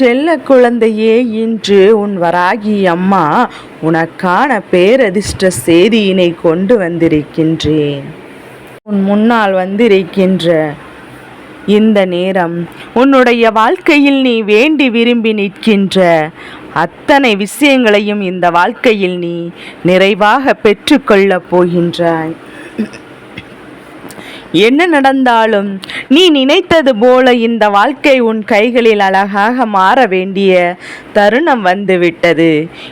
செல்ல குழந்தையே இன்று உன் வராகி அம்மா உனக்கான பேரதிர்ஷ்ட செய்தியினை கொண்டு வந்திருக்கின்றேன். உன் முன்னால் வந்திருக்கின்ற இந்த நேரம் உன்னுடைய வாழ்க்கையில் நீ வேண்டி விரும்பி நிற்கின்ற அத்தனை விஷயங்களையும் இந்த வாழ்க்கையில் நீ நிறைவாக பெற்றுக்கொள்ளப் போகின்றாய். என்ன நடந்தாலும் நீ நினைத்தது போல இந்த வாழ்க்கை உன் கைகளில் அழகாக மாற வேண்டிய தருணம் வந்துவிட்டது.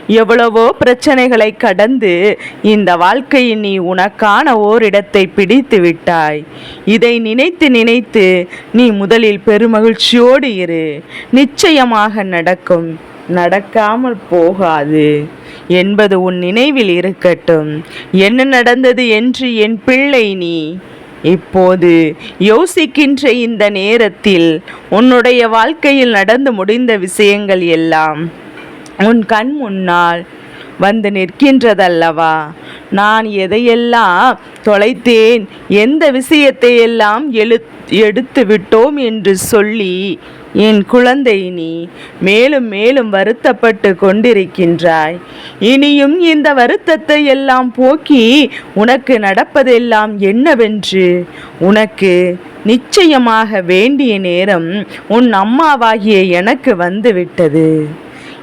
எவ்வளவோ பிரச்சனைகளை கடந்து இந்த வாழ்க்கையில் நீ உனக்கான ஓரிடத்தை பிடித்து விட்டாய். இதை நினைத்து நினைத்து நீ முதலில் பெருமகிழ்ச்சியோடு இரு. நிச்சயமாக நடக்கும். நடக்காமல் போகாது. என்பது உன் நினைவில் இருக்கட்டும். என்ன நடந்தது என்று என் பிள்ளை நீ இப்போது யோசிக்கின்ற இந்த நேரத்தில் உன்னுடைய வாழ்க்கையில் நடந்து முடிந்த விஷயங்கள் எல்லாம் உன் கண் முன்னால் வந்து நிற்கின்றதல்லவா? நான் எதையெல்லாம் தொலைத்தேன் எந்த விஷயத்தை எல்லாம் எழு எடுத்து விட்டோம் என்று சொல்லி என் குழந்தை நீ மேலும் மேலும் வருத்தப்பட்டு கொண்டிருக்கின்றாய். இனியும் இந்த வருத்தத்தை எல்லாம் போக்கி உனக்கு நடப்பதெல்லாம் என்னவென்று? உனக்கு நிச்சயமாக வேண்டிய நேரம் உன் அம்மாவாகிய எனக்கு வந்துவிட்டது.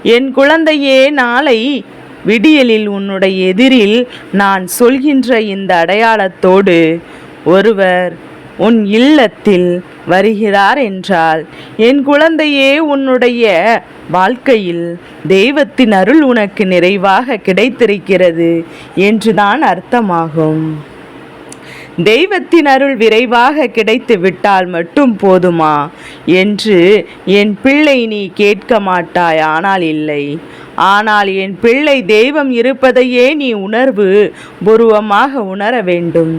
என் குழந்தையே நாளை விடியலில் உன்னுடைய எதிரில் நான் சொல்கின்ற இந்த அடையாளத்தோடு ஒருவர் உன் இல்லத்தில் வருகிறார் என்றால் என் குழந்தையே உன்னுடைய வாழ்க்கையில் தெய்வத்தின் அருள் உனக்கு நிறைவாக கிடைத்திருக்கிறது என்றுதான் அர்த்தமாகும். தெய்வத்தின் அருள் விரைவாக கிடைத்து விட்டால் மட்டும் போதுமா என்று என் பிள்ளை நீ கேட்க மாட்டாய் ஆனால் இல்லை. ஆனால் என் பிள்ளை தெய்வம் இருப்பதையே நீ உணர்வு பூர்வமாக உணர வேண்டும்.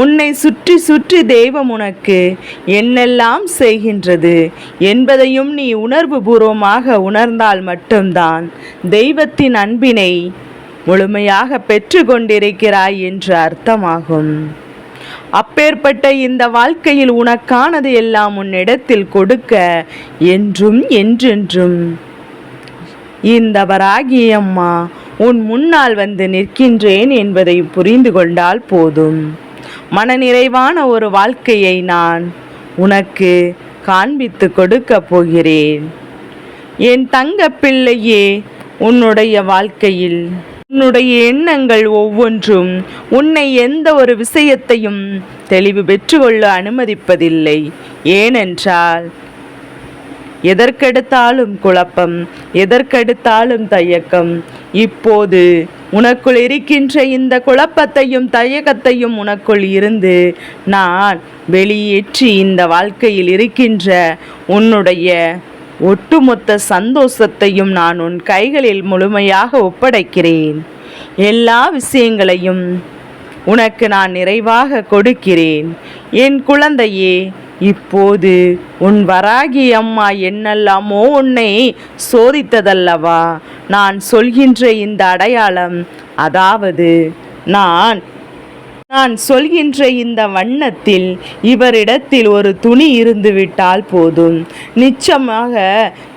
உன்னை சுற்றி சுற்றி தெய்வம் உனக்கு என்னெல்லாம் செய்கின்றது என்பதையும் நீ உணர்வு பூர்வமாக உணர்ந்தால் மட்டும்தான் தெய்வத்தின் அன்பினை முழுமையாக பெற்று கொண்டிருக்கிறாய் என்று அர்த்தமாகும். அப்பேற்பட்ட இந்த வாழ்க்கையில் உனக்கானது எல்லாம் உன்னிடத்தில் கொடுக்க என்றும் என்றென்றும். இந்த வராகியம்மா உன் முன்னால் வந்து நிற்கின்றேன் என்பதை புரிந்து கொண்டால் போதும். மனநிறைவான ஒரு வாழ்க்கையை நான் உனக்கு காண்பித்து கொடுக்க போகிறேன். என் தங்க பிள்ளையே உன்னுடைய வாழ்க்கையில் உன்னுடைய எண்ணங்கள் ஒவ்வொன்றும் உன்னை எந்த ஒரு விஷயத்தையும் தெளிவு பெற்றுக்கொள்ள அனுமதிப்பதில்லை. ஏனென்றால் எதற்கெடுத்தாலும் குழப்பம் எதற்கெடுத்தாலும் தயக்கம். இப்போது உனக்குள் இருக்கின்ற இந்த குழப்பத்தையும் தயக்கத்தையும் உனக்குள் இருந்து நான் வெளியேற்றி இந்த வாழ்க்கையில் இருக்கின்ற உன்னுடைய ஒட்டுமொத்த சந்தோஷத்தையும் நான் உன் கைகளில் முழுமையாக ஒப்படைக்கிறேன். எல்லா விஷயங்களையும் உனக்கு நான் நிறைவாக கொடுக்கிறேன். என் குழந்தையே இப்போது உன் வராகி அம்மா என்னெல்லாமோ உன்னை சோதித்ததல்லவா? நான் சொல்கின்ற இந்த அடையாளம் அதாவது நான் நான் சொல்கின்ற இந்த வண்ணத்தில் இவரிடத்தில் ஒரு துணி இருந்து விட்டால் போதும். நிச்சயமாக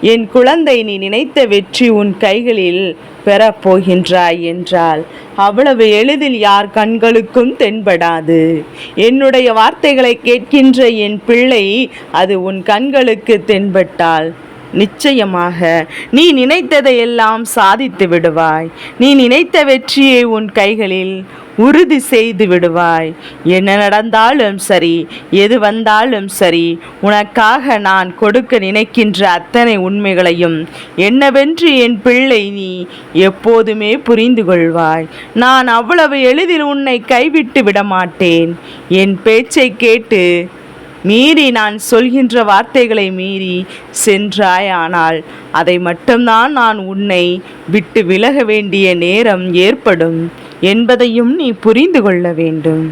என் குழந்தை நீ நினைத்த வெற்றி உன் கைகளில் பெறப்போகின்றாய் என்றால் அவ்வளவு எளிதில் யார் கண்களுக்கும் தென்படாது. என்னுடைய வார்த்தைகளை கேட்கின்ற என் பிள்ளை அது உன் கண்களுக்கு தென்பட்டால் நிச்சயமாக நீ நினைத்ததை எல்லாம் சாதித்து விடுவாய். நீ நினைத்த வெற்றியை உன் கைகளில் உறுதி செய்து விடுவாய். என்ன நடந்தாலும் சரி எது வந்தாலும் சரி உனக்காக நான் கொடுக்க நினைக்கின்ற அத்தனை உண்மைகளையும் என்னவென்று என் பிள்ளை நீ எப்போதுமே புரிந்து கொள்வாய். நான் அவ்வளவு எளிதில் உன்னை கைவிட்டு விட மாட்டேன் என் பேச்சை கேட்டு மீறி நான் சொல்கின்ற வார்த்தைகளை மீறி சென்றாய் ஆனால் அதை மட்டும்தான் நான் உன்னை விட்டு விலக வேண்டிய நேரம் ஏற்படும் என்பதையும் நீ புரிந்து கொள்ள வேண்டும்.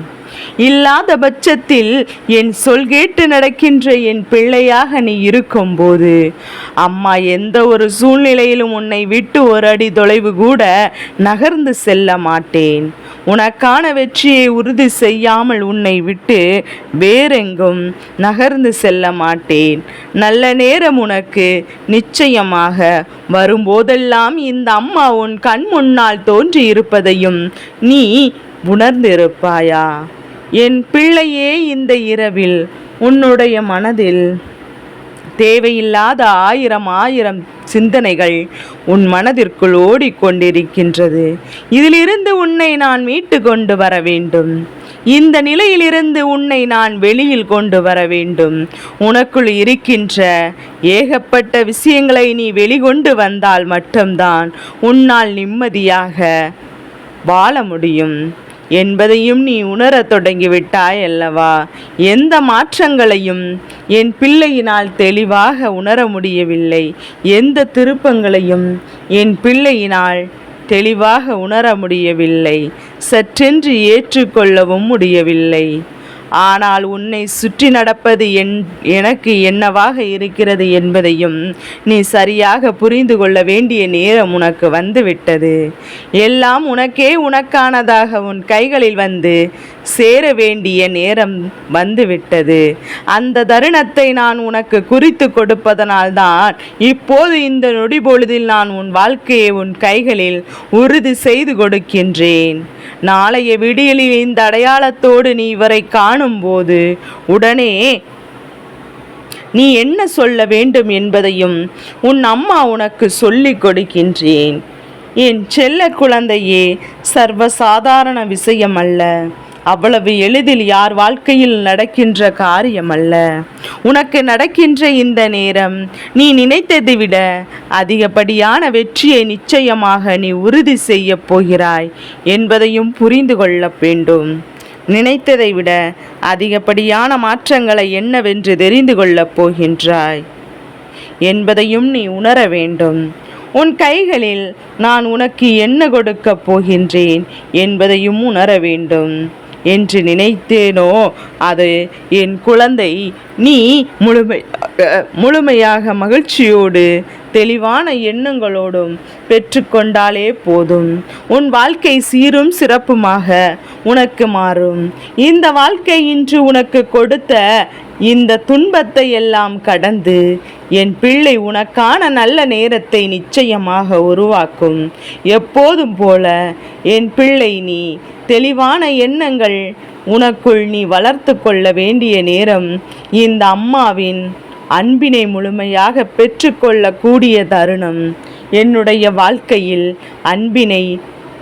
இல்லாத பட்சத்தில் என் சொல் கேட்டு நடக்கின்ற என் பிள்ளையாக நீ இருக்கும்போது அம்மா எந்த ஒரு சூழ்நிலையிலும் உன்னை விட்டு ஒரு அடி தொலைவு கூட நகர்ந்து செல்ல மாட்டேன். உனக்கான வெற்றியை உறுதி செய்யாமல் உன்னை விட்டு வேறெங்கும் நகர்ந்து செல்ல மாட்டேன். நல்ல நேரம் உனக்கு நிச்சயமாக வரும்போதெல்லாம் இந்த அம்மா உன் கண் முன்னால் தோன்றி இருப்பதையும் நீ உணர்ந்திருப்பாயா? என் பிள்ளையே இந்த இரவில் உன்னுடைய மனதில் தேவையில்லாத ஆயிரம் ஆயிரம் சிந்தனைகள் உன் மனதிற்குள் ஓடிக்கொண்டிருக்கின்றது. இதிலிருந்து உன்னை நான் மீட்டு கொண்டு வர வேண்டும். இந்த நிலையிலிருந்து உன்னை நான் வெளியில் கொண்டு வர வேண்டும். உனக்குள் இருக்கின்ற ஏகப்பட்ட விஷயங்களை நீ வெளிக்கொண்டு வந்தால் மட்டும்தான் உன்னால் நிம்மதியாக வாழ முடியும். என்பதையும் நீ உணரத் தொடங்கிவிட்டாய் அல்லவா? எந்த மாற்றங்களையும் என் பிள்ளையினால் தெளிவாக உணர முடியவில்லை. எந்த திருப்பங்களையும் என் பிள்ளையினால் தெளிவாக உணர முடியவில்லை. சற்றென்று ஏற்றுக்கொள்ளவும் முடியவில்லை. ஆனால் உன்னை சுற்றி நடப்பது என் எனக்கு என்னவாக இருக்கிறது என்பதையும் நீ சரியாக புரிந்து கொள்ள வேண்டிய நேரம் உனக்கு வந்துவிட்டது. எல்லாம் உனக்கே உனக்கானதாக உன் கைகளில் வந்து சேர வேண்டிய நேரம் வந்துவிட்டது. அந்த தருணத்தை நான் உனக்கு குறித்து கொடுப்பதனால்தான் இப்போது இந்த நொடி பொழுதில் நான் உன் வாழ்க்கையை உன் கைகளில் உறுதி செய்து கொடுக்கின்றேன். நாளைய விடியலில் இந்த அடையாளத்தோடு நீ இவரை காணும்போது உடனே நீ என்ன சொல்ல வேண்டும் என்பதையும் உன் அம்மா உனக்கு சொல்லிக் கொடுக்கின்றேன். என் செல்ல குழந்தையே சர்வசாதாரண விஷயம் அல்ல. அவ்வளவு எளிதில் யார் வாழ்க்கையில் நடக்கின்ற காரியம் அல்ல உனக்கு நடக்கின்ற இந்த நேரம் நீ நினைத்ததை விட அதிகப்படியான வெற்றியை நிச்சயமாக நீ உறுதி செய்யப் போகிறாய் என்பதையும் புரிந்து கொள்ள வேண்டும். நினைத்ததை விட அதிகப்படியான மாற்றங்களை என்னவென்று தெரிந்து கொள்ளப் போகின்றாய். என்பதையும் நீ உணர வேண்டும். உன் கைகளில் நான் உனக்கு என்ன கொடுக்கப் போகின்றேன் என்பதையும் உணர வேண்டும். என்று நினைத்தேனோ? அது என் குழந்தை நீ முழுமை முழுமையாக மகிழ்ச்சியோடு தெளிவான எண்ணங்களோடும் பெற்றுக்கொண்டாலே போதும். உன் வாழ்க்கை சீரும் சிறப்புமாக உனக்கு மாறும். இந்த வாழ்க்கை இன்று உனக்கு கொடுத்த இந்த துன்பத்தை எல்லாம் கடந்து என் பிள்ளை உனக்கான நல்ல நேரத்தை நிச்சயமாக உருவாக்கும். எப்போதும் போல என் பிள்ளை நீ தெளிவான எண்ணங்கள் உனக்குள் நீ வளர்த்து கொள்ள வேண்டிய நேரம் இந்த அம்மாவின் அன்பினை முழுமையாக பெற்றுக்கொள்ளக்கூடிய தருணம். என்னுடைய வாழ்க்கையில் அன்பினை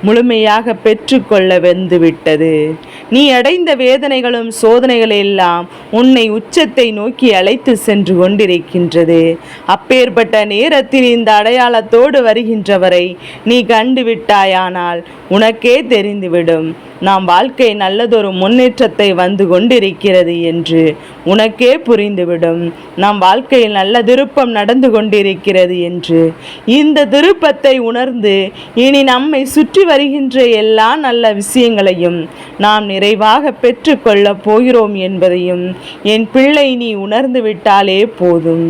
முழுமையாக பெற்றுக்கொள்ள வந்துவிட்டது. நீ அடைந்த வேதனைகளும் சோதனைகள் எல்லாம் உன்னை உச்சத்தை நோக்கி அழைத்து சென்று கொண்டிருக்கின்றது. அப்பேற்பட்ட நேரத்தில் இந்த அடையாளத்தோடு வருகின்றவரை நீ கண்டுவிட்டாயானால் உனக்கே தெரிந்துவிடும். நாம் வாழ்க்கை நல்லதொரு முன்னேற்றத்தை வந்து கொண்டிருக்கிறது என்று உனக்கே புரிந்துவிடும். நம் வாழ்க்கையில் நல்ல திருப்பம் நடந்து கொண்டிருக்கிறது என்று. இந்த திருப்பத்தை உணர்ந்து இனி நம்மை சுற்றி வருகின்ற எல்லா நல்ல விஷயங்களையும் நாம் நிறைவாக பெற்றுக்கொள்ளப் போகிறோம் என்பதையும் என் பிள்ளை நீ உணர்ந்து விட்டாலே போதும்.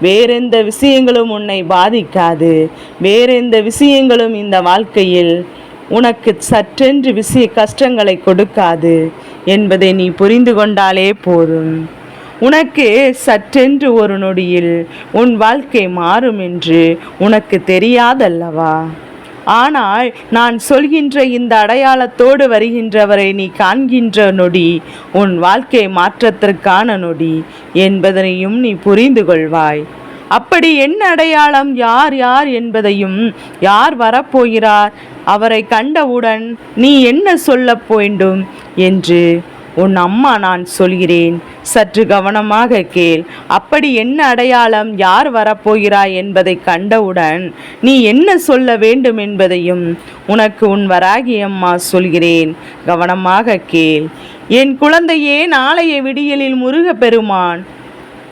வேறெந்த விஷயங்களும் உன்னை பாதிக்காது. வேறெந்த விஷயங்களும் இந்த வாழ்க்கையில் உனக்கு சற்றென்று விஷய கஷ்டங்களை கொடுக்காது என்பதை நீ புரிந்து கொண்டாலே போதும். உனக்கு சற்றென்று ஒரு நொடியில் உன் வாழ்க்கை மாறும் என்று உனக்கு தெரியாதல்லவா? ஆனால் நான் சொல்கின்ற இந்த அடையாளத்தோடு வருகின்றவரை நீ காண்கின்ற நொடி உன் வாழ்க்கை மாற்றத்திற்கான நொடி என்பதனையும் நீ புரிந்து கொள்வாய். அப்படி என்ன அடையாளம்? யார் யார் என்பதையும் யார் வரப்போகிறார்? அவரை கண்டவுடன் நீ என்ன சொல்லப் வேண்டும்? என்று உன் அம்மா நான் சொல்கிறேன். சற்று கவனமாக கேள். அப்படி என்ன அடையாளம் யார் வரப்போகிறாய் என்பதை கண்டவுடன் நீ என்ன சொல்ல வேண்டும் என்பதையும் உனக்கு உன் வராகி அம்மா சொல்கிறேன். கவனமாக கேள். என் குழந்தையே நாளைய விடியலில் முருகப்பெருமான்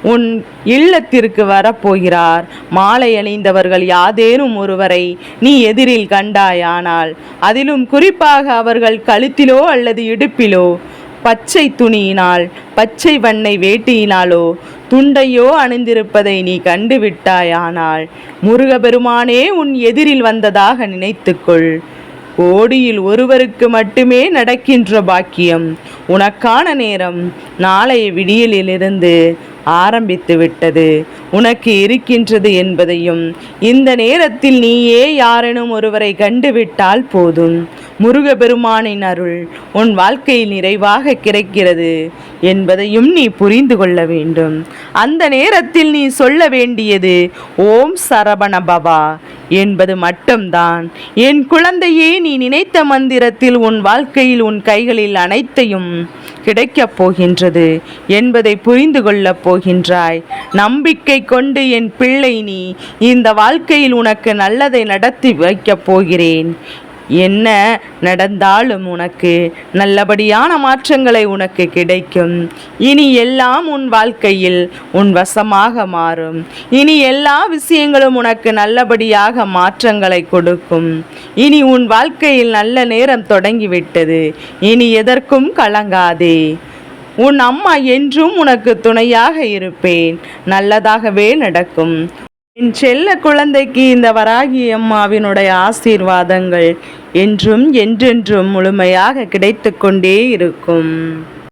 உன் இல்லத்திற்கு வரப்போகிறார். மாலை அணிந்தவர்கள் யாதேனும் ஒருவரை நீ எதிரில் கண்டாயானால் அதிலும் குறிப்பாக அவர்கள் கழுத்திலோ அல்லது இடுப்பிலோ பச்சை துணியினால் பச்சை வண்ணை வேட்டியினாலோ துண்டையோ அணிந்திருப்பதை நீ கண்டுவிட்டாயானால் முருகபெருமானே உன் எதிரில் வந்ததாக நினைத்துக்கொள். கோடியில் ஒருவருக்கு மட்டுமே நடக்கின்ற பாக்கியம். உனக்கான நேரம் நாளைய விடியலிலிருந்து ஆரம்பித்து விட்டது. உனக்கு இருக்கின்றது என்பதையும் இந்த நேரத்தில் நீயே யாரெனும் ஒருவரை கண்டுவிட்டால் போதும். முருகபெருமானின் அருள் உன் வாழ்க்கையில் நிறைவாக கிடைக்கிறது என்பதையும் நீ புரிந்து கொள்ள வேண்டும். அந்த நேரத்தில் நீ சொல்ல வேண்டியது ஓம் சரவண பவா. என்பது மட்டும்தான். என் குழந்தையே நீ நினைத்த மந்திரத்தில் உன் வாழ்க்கையில் உன் கைகளில் அனைத்தையும் கிடைக்கப் போகின்றது என்பதை புரிந்து கொள்ளப் போகின்றாய். நம்பிக்கை கொண்டு என் பிள்ளை நீ இந்த வாழ்க்கையில் உனக்கு நல்லதை நடத்தி வைக்கப் போகிறேன். என்ன நடந்தாலும் உனக்கு நல்லபடியான மாற்றங்களை உனக்கு கிடைக்கும். இனி எல்லாம் உன் வாழ்க்கையில் உன் வசமாக மாறும். இனி எல்லா விஷயங்களும் உனக்கு நல்லபடியாக மாற்றங்களை கொடுக்கும். இனி உன் வாழ்க்கையில் நல்ல நேரம் தொடங்கிவிட்டது. இனி எதற்கும் கலங்காதே. உன் அம்மா என்றும் உனக்கு துணையாக இருப்பேன். நல்லதாகவே நடக்கும். என் செல்ல குழந்தைக்கு இந்த வராகி அம்மாவினுடைய ஆசீர்வாதங்கள் என்றும் என்றென்றும் முழுமையாக கிடைத்து கொண்டே இருக்கும்.